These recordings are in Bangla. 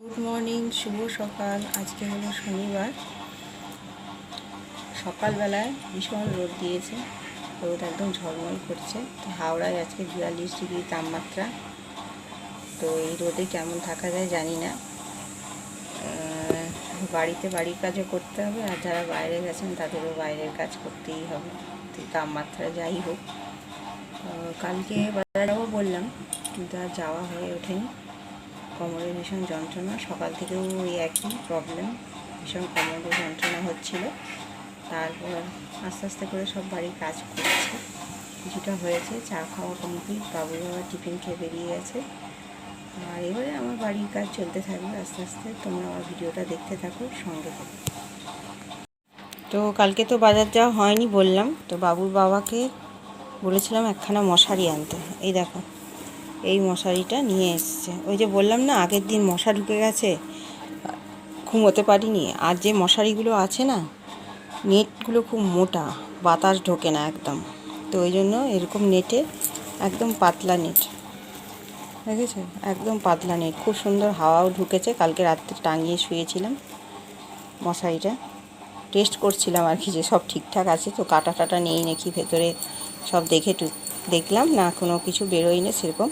গুড মর্নিং শুভ সকাল। আজকে হলো শনিবার। সকালবেলায় ভীষণ রোদ দিয়েছে। রোদ একদম ঝলমল করছে। তো হাওড়ায় আজকে বিয়াল্লিশ ডিগ্রি তাপমাত্রা। তো এই রোদে কেমন থাকা যায় জানি না। বাড়িতে বাড়ির কাজও করতে হবে। আর যারা বাইরে গেছেন, তাদেরও বাইরের কাজ করতেই হবে। তো তাপমাত্রা যাই হোক। কালকে বাজার বললাম, কিন্তু আর যাওয়া হয়ে ওঠেনি। কোমরে ভীষণ যন্ত্রণা, সকাল থেকেও ওই একই প্রবলেম ভীষণ কোমরে যন্ত্রণা হচ্ছিল। তারপর আস্তে আস্তে করে সব বাড়ির কাজ করছে। কিছুটা হয়েছে, চা খাওয়া কমপ্লিট বাবু বাবা টিফিন খেয়ে বেরিয়ে গেছে। আর এবারে আমার বাড়ির কাজ চলতে থাকবে, আস্তে আস্তে তোমরা আমার ভিডিওটা দেখতে থাকো, সঙ্গে থাকো। তো কালকে তো বাজার যাওয়া হয়নি বললাম, তো বাবুর বাবাকে বলেছিলাম একখানা মশারি আনতে। এই দেখো। এই মশারিটা নিয়ে এসছে। ওই যে বললাম না, আগের দিন মশা ঢুকে গেছে, ঘুমোতে পারিনি। আর যে মশারিগুলো আছে না, নেটগুলো খুব মোটা, বাতাস ঢোকে না একদম। তো ওই জন্য এরকম নেটে একদম পাতলা নেট। দেখেছ? একদম পাতলা নেট। খুব সুন্দর হাওয়াও ঢুকেছে। কালকে রাত্রে টাঙিয়ে শুয়েছিলাম মশারিটা। টেস্ট করছিলাম আর কি যে সব ঠিকঠাক আছে তো কাটা টাটা নেই নাকি? ভেতরে সব দেখে দেখলাম না, কোনো কিছু বেরোয় না সেরকম।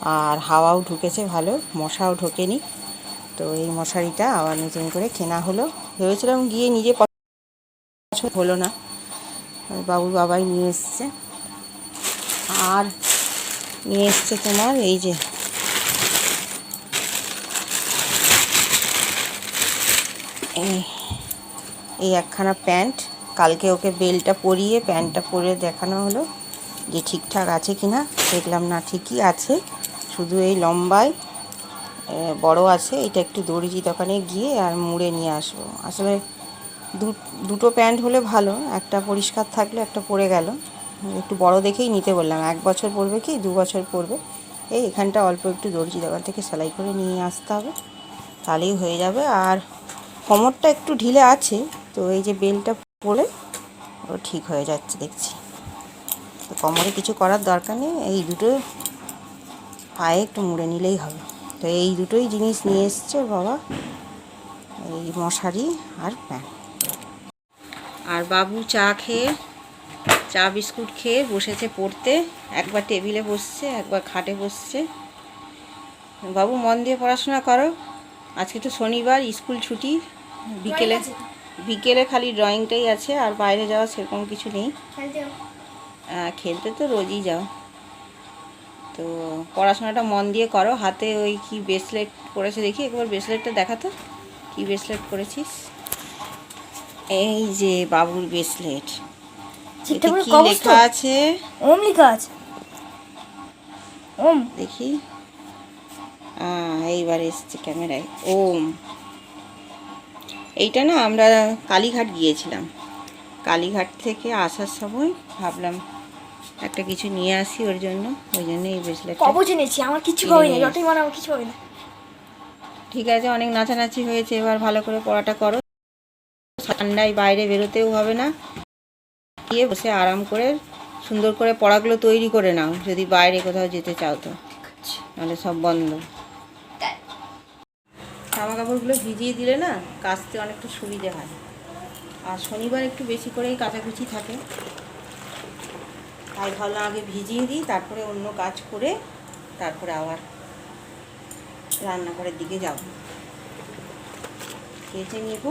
আর হাওয়াও ঢুকেছে ভালো, মশাও ঢোকেনি। তো এই মশারিটা আবার নতুন করে কেনা হলো। ভেবেছিলাম গিয়ে নিজে হলো না। বাবুর বাবাই নিয়ে এসছে। আর নিয়ে এসছে তোমার এই যে এই একখানা প্যান্ট। কালকে ওকে বেলটা পরিয়ে, প্যান্টটা পরে দেখানো হলো যে ঠিকঠাক আছে কিনা। দেখলাম না ঠিকই আছে। শুধু এই লম্বায় বড় আছে, এটা একটু দর্জি দোকানে গিয়ে আর মুড়ে নিয়ে আসব। আসলে দুটো প্যান্ট হলে ভালো, একটা পরিষ্কার থাকলে একটা পরে গেল। একটু বড় দেখেই নিতে বললাম, এক বছর পরবে কি, দু বছর পরবে এই এখানটা অল্প একটু দর্জি দোকান থেকে সেলাই করে নিয়ে আসতে হবে, তাহলেই হয়ে যাবে। আর কোমরটা একটু ঢিলে আছে, তো এই যে বেলটা পরে ও ঠিক হয়ে যাচ্ছে, দেখছি। তো কোমরে কিছু করার দরকার নেই, এই দুটো পায়ে একটু মুড়ে নিলেই হবে। তো এই দুটোই জিনিস নিয়ে এসছে বাবা এই মশারি আর প্যান্ট আর বাবু চা খেয়ে চা বিস্কুট খেয়ে বসেছে পড়তে একবার টেবিলে বসছে একবার খাটে বসছে। বাবু মন দিয়ে পড়াশোনা করো আজকে তো শনিবার স্কুল ছুটি বিকেলে বিকেলে খালি ড্রয়িংটাই আছে আর বাইরে যাওয়া সেরকম কিছু নেই। খেলতে তো রোজই যাও। তো পড়াশোনাটা মন দিয়ে করো। হাতে ওই কি ব্রেসলেট করেছে দেখি একবার ব্রেসলেটটা দেখাতো। কি ব্রেসলেট করেছিস এই যে বাবুর ব্রেসলেট কি লেখা আছে? ওম লেখা আছে। ওম। দেখি। এইবার এসছে ক্যামেরায়। ওম। এইটা না আমরা কালীঘাট গিয়েছিলাম। কালীঘাট থেকে আসার সময় ভাবলাম একটা কিছু নিয়ে আসি ওর জন্য। ওই জন্য এই ব্রেসলেটটা কবচ এনেছি আমার কিছু হবে না যতই মানে আমার কিছু হবে না। ঠিক আছে অনেক নাচানাচি হয়েছে এবার ভালো করে পড়াটা করো। ঠান্ডায় বাইরে বেরোতেও হবে না। গিয়ে বসে আরাম করে সুন্দর করে পড়াগুলো তৈরি করে নাও যদি বাইরে কোথাও যেতে চাও তো। নাহলে সব বন্ধ। জামা কাপড়গুলো ভিজিয়ে দিলে না কাচতে অনেকটা সুবিধে হয়। আর শনিবার একটু বেশি করেই কাচাকুচি থাকে। তাই ভালো আগে ভিজিয়ে দিই তারপরে অন্য কাজ করে তারপরে আবার রান্নাঘরের দিকে যাব। কেচে নেব।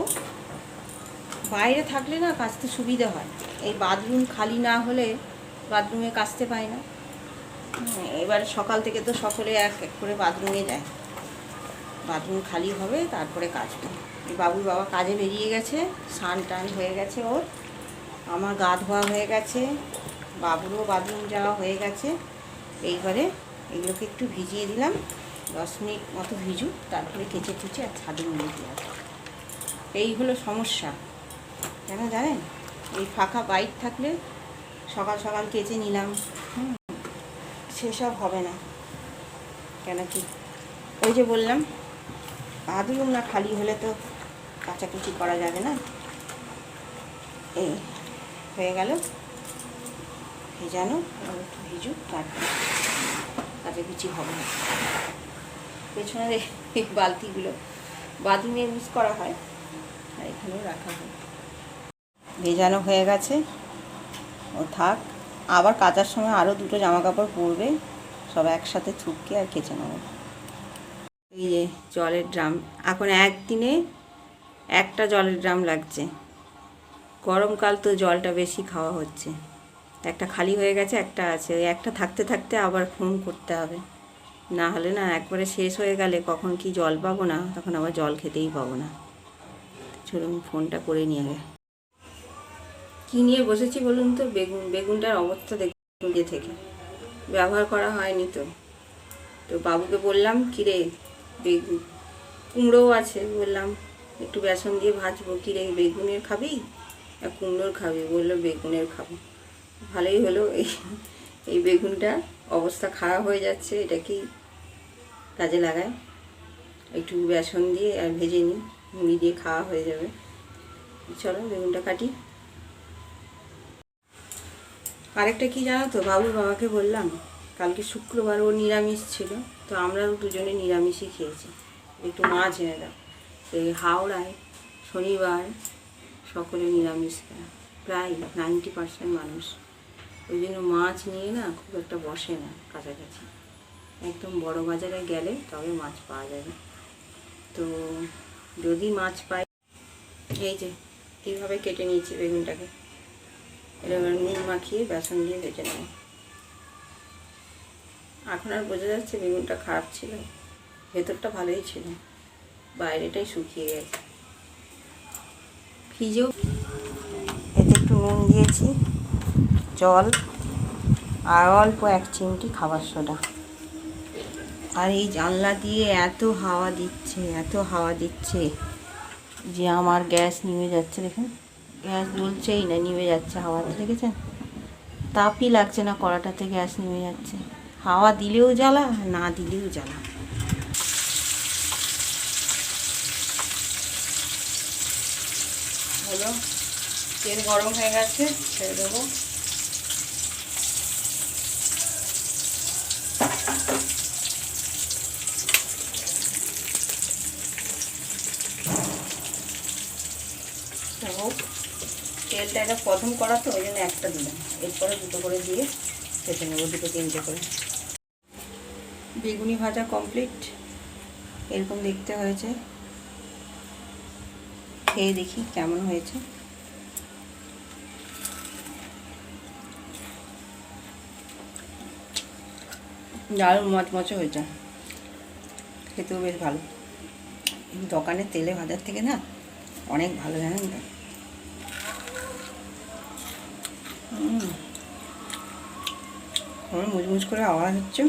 বাইরে থাকলে না কাচতে সুবিধা হয়। এই বাথরুম খালি না হলে বাথরুমে কাচতে পায় না। হুম, এবার সকাল থেকে তো সকলে এক এক করে বাথরুমে যায়। বাথরুম খালি হবে তারপরে কাচবে। এই বাবুর বাবা কাজে বেরিয়ে গেছে স্নান টান হয়ে গেছে ওর। আমার গা ধোয়া হয়ে গেছে। বাবুরও বাথরুম যাওয়া হয়ে গেছে। এইবারে এগুলোকে একটু ভিজিয়ে দিলাম। দশ মিনিট মতো ভিজুক, তারপরে কেচে কুচে আর ছাদে দিয়ে আসব। এই হলো সমস্যা। কেন জানেন? এই ফাঁকা বাইক থাকলে সকাল সকাল কেচে নিলাম। সেসব হবে না। কেন কি? ওই যে বললাম, বাথরুম না খালি হলে তো কাচাকুচি করা যাবে না? এই, হয়ে গেল। ভেজানো একটু ভিজুক তারপরে কাচাকুচি হবে না। পেছনের এই বালতিগুলো, বাথরুমে ইউজ করা হয়, আর এখানেও রাখা হয়। ভেজানো হয়ে গেছে। ও থাক, আবার কাচার সময় আরও দুটো জামা কাপড় পরবে, সব একসাথে থুপকে আর কেচে নেব। এই যে জলের ড্রাম, এখন একদিনে একটা জলের ড্রাম লাগছে। গরমকাল তো জলটা বেশি খাওয়া হচ্ছে। একটা খালি হয়ে গেছে, একটা আছে। ওই একটা থাকতে থাকতে আবার ফোন করতে হবে। না হলে না একবারে শেষ হয়ে গেলে কখন কি জল পাবো না, তখন আবার জল খেতেই পাবো না। চলুন ফোনটা করে নিয়ে গে কী নিয়ে বসেছি বলুন তো? বেগুন, বেগুনটার অবস্থা দেখুন ইয়ে থেকে। ব্যবহার করা হয়নি তো। তো বাবুকে বললাম, কিরে বেগুন, কুমড়োও আছে। বললাম, একটু বেসন দিয়ে ভাজবো। কিরে, বেগুনের খাবি? আর কুমড়োর খাবি। বলল, বেগুনের খাব। ভালোই হলো। এই এই বেগুনটা অবস্থা খারাপ হয়ে যাচ্ছে, এটা কি কাজে লাগায়? একটু বেসন দিয়ে আর ভেজে নিই, মুড়ি দিয়ে খাওয়া হয়ে যাবে। চলো বেগুনটা কাটি। আরেকটা কি জানো তো, বাবুর বাবাকে বললাম, কালকে শুক্রবার ও নিরামিষ ছিল, তো আমরাও দুজনে নিরামিষই খেয়েছি। একটু মাছ এনে দাও। এই হাওড়ায় শনিবার সকলে নিরামিষ প্রায় নাইনটি পার্সেন্ট মানুষ। ওই জন্য মাছ নিয়ে না খুব একটা বসে না কাছাকাছি। একদম বড় বাজারে গেলে তবে মাছ পাওয়া যাবে। তো যদি মাছ পাই, এই যে এইভাবে কেটে নিয়েছি বেগুনটাকে? এবার নুন মাখিয়ে বেসন দিয়ে ভেজে নেব। এখন আর বোঝা যাচ্ছে বেগুনটা খারাপ ছিল। ভেতরটা ভালোই ছিল, বাইরেটাই শুকিয়ে গেছে। ফ্রিজেও এতে একটু নুন দিয়েছি। জল আর অল্প এক চিমটি খাবার সোডা। আর এই জানলা দিয়ে এত হাওয়া দিচ্ছে, এত হাওয়া দিচ্ছে যে আমার গ্যাস নিভে যাচ্ছে, দেখুন। গ্যাস জ্বলছেই না, নিভে যাচ্ছে হাওয়াতে, দেখেছেন? তাপই লাগছে না, কড়াটাতে গ্যাস নিভে যাচ্ছে। হাওয়া দিলেও জ্বালা, না দিলেও জ্বালা। হলো, তেল গরম হয়ে গেছে, ছেড়ে দেবো হোক তেলটা এটা প্রথম করা তো, ওই জন্য একটা দিলাম। এরপরে দুটো করে দিয়ে কেটে নেব, দুটো তিনটে করে। বেগুনি ভাজা কমপ্লিট এরকম দেখতে হয়েছে। খেয়ে দেখি কেমন হয়েছে। দারুণ মচমচে হয়েছে। খেতেও বেশ ভালো। দোকানের তেলে ভাজার থেকে না, অনেক ভালো, জানেন তো? আমার মুচমুচ করে আওয়াজ হচ্ছে।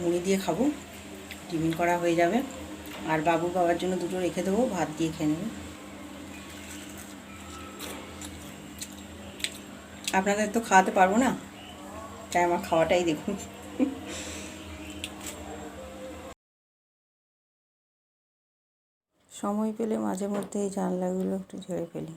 মুড়ি দিয়ে খাব। টিফিন করা হয়ে যাবে। আর বাবু বাবার জন্য দুটো রেখে দেবো, ভাত দিয়ে খেয়ে নেবে। আপনাদের তো খাওয়াতে পারব না? তাই আমার খাওয়াটাই দেখুন। সময় পেলে মাঝে মধ্যে এই জানলাগুলো একটু ঝেড়ে ফেলি।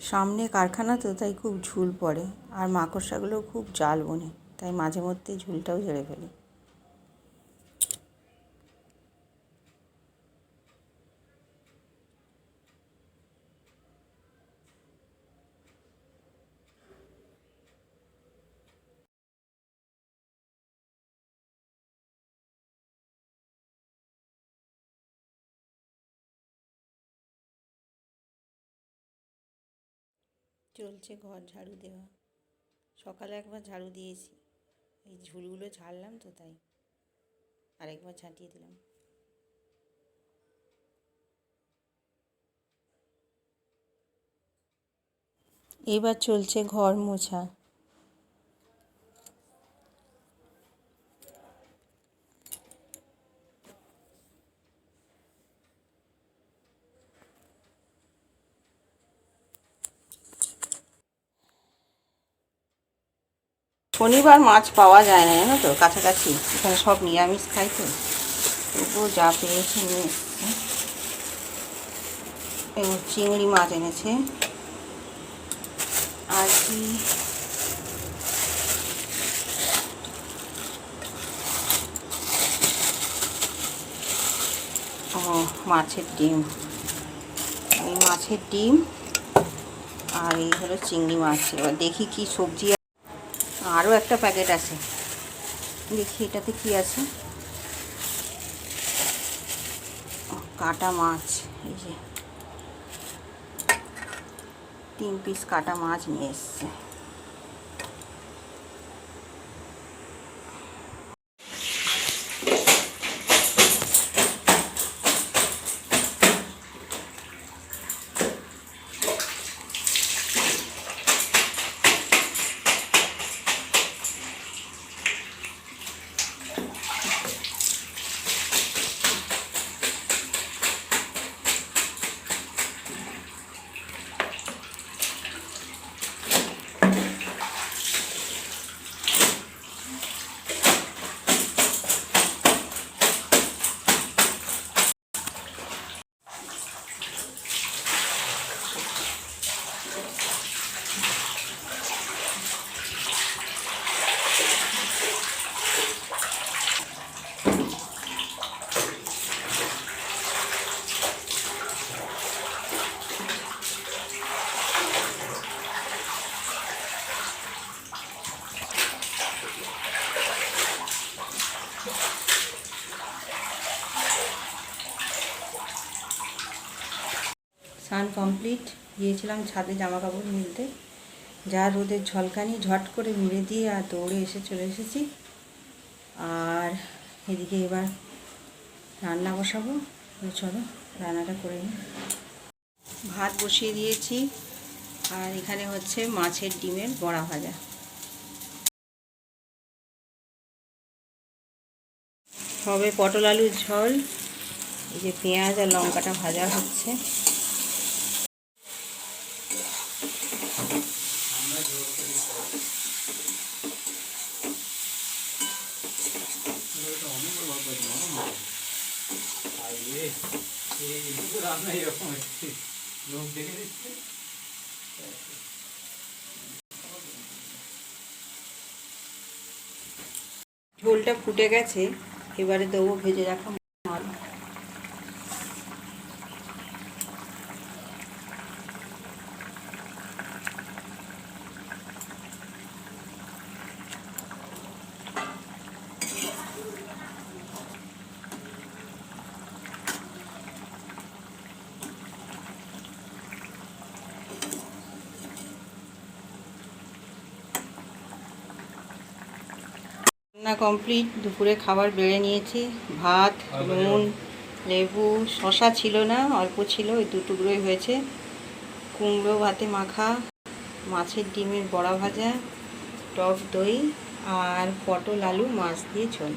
সামনে কারখানা তো তাই খুব ঝুল পড়ে, আর মাকড়সাগুলো খুব জাল বনে, তাই মাঝে মধ্যেই ঝুলটাও ঝেড়ে ফেলি। চলছে ঘর ঝাড়ু দেওয়া। সকালে একবার ঝাড়ু দিয়েছি। এই ঝুলগুলো ঝাড়লাম তো তাই। আরেকবার ঝাঁটিয়ে দিলাম। এবার চলছে ঘর মোছা। শনিবার মাছ পাওয়া যায় না, জানো তো? কাছাকাছি। এখানে সব নিরামিষ খাই তো। তবুও যা পেয়েছে নিয়ে এবং চিংড়ি মাছ এনেছে। আর কি? ও, মাছের ডিম। এই মাছের ডিম আর এই হলো চিংড়ি মাছ। এবার দেখি কি সবজি আরও একটা প্যাকেট আছে। দেখি এটাতে কি আছে। কাটা মাছ, এই যে। তিন পিস কাটা মাছ নিয়ে এসছে স্নান কমপ্লিট গিয়েছিলাম ছাদে জামা কাপড় মিলতে। যা রোদের ঝলকানি ঝট করে মুড়ে দিয়ে আর দৌড়ে এসে চলে এসেছি। আর এদিকে এবার রান্না বসাবো। চলো, রান্নাটা করে নিই। ভাত বসিয়ে দিয়েছি। আর এখানে হচ্ছে মাছের ডিমের বড়া ভাজা। হবে পটল আলুর ঝোল। এই যে পেঁয়াজ আর লঙ্কাটা ভাজা হচ্ছে। ঝোলটা ফুটে গেছে এবারে দেবো ভেজে রাখা মাল রান্না কমপ্লিট দুপুরে খাবার বেড়ে নিয়েছি। ভাত নুন লেবু শশা ছিল না অল্প ছিল ওই দুটুকরোই হয়েছে। কুমড়ো ভাতে মাখা মাছের ডিমের বড়া ভাজা টক দই আর পটল আলু মাছ দিয়ে ঝোল।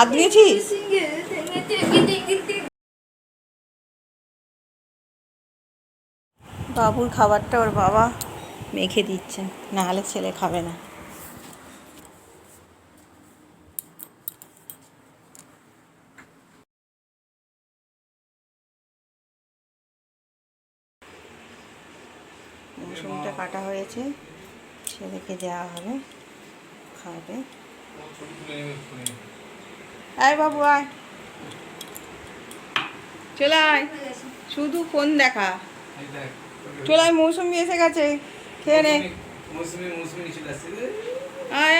হাত দিয়েছিস? বাবুর খাবারটা ওর বাবা মেখে দিচ্ছে না হলে ছেলে খাবে না। মৌসুমিটা কাটা হয়েছে, ছেলেকে দেওয়া হবে, খাবে। আয় বাবু আয়। চলে আয়। শুধু ফোন দেখা। চলে আয় মৌসুমি এসে গেছে। খেয়ে নে। আয়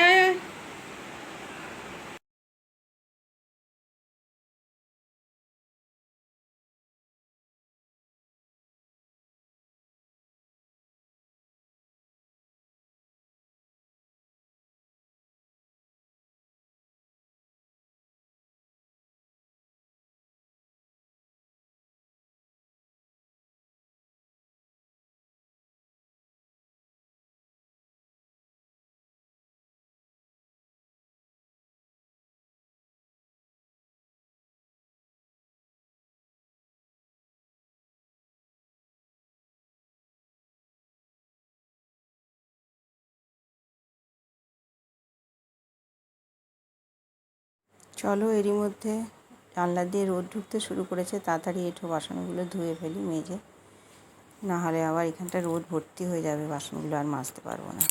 চলো এরই মধ্যে জানলা দিয়ে রোদ ঢুকতে শুরু করেছে, তাড়াতাড়ি এঁঠো বাসনগুলো ধুয়ে ফেলি মেজে। নাহলে আবার এখানটা রোদ ভর্তি হয়ে যাবে, বাসনগুলো আর মাজতে পারব না।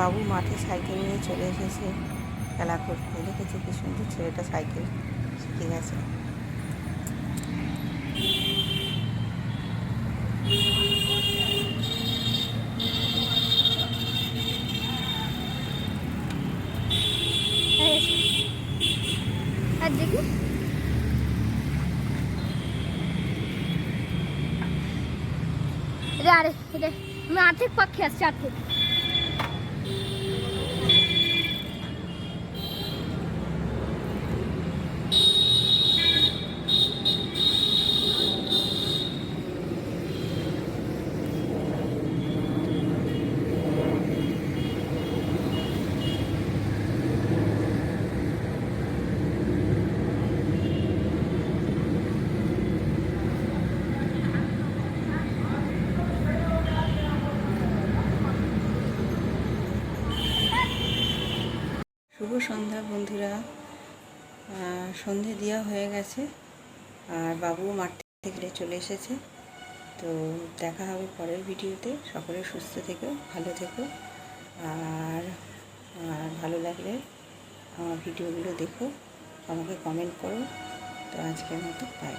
বাবু মাঠে সাইকেল নিয়ে চলে এসেছে। খেলা করতে। দেখেছি কি সুন্দর ছেলেটা সাইকেল শিখে গেছে। আর দেখি। রে আরে রে আমি আর্থিক পক্ষে আসছি আর্থিক। সন্ধ্যা, বন্ধুরা। সন্ধে দেওয়া হয়ে গেছে, আর বাবু মাঠ থেকে চলে এসেছে। তো দেখা হবে পরের ভিডিওতে। সকলে সুস্থ থেকো, ভালো থেকো, আর ভালো লাগলে আমার ভিডিওগুলো দেখো, আমাকে কমেন্ট করো। তো আজকের মতো বাই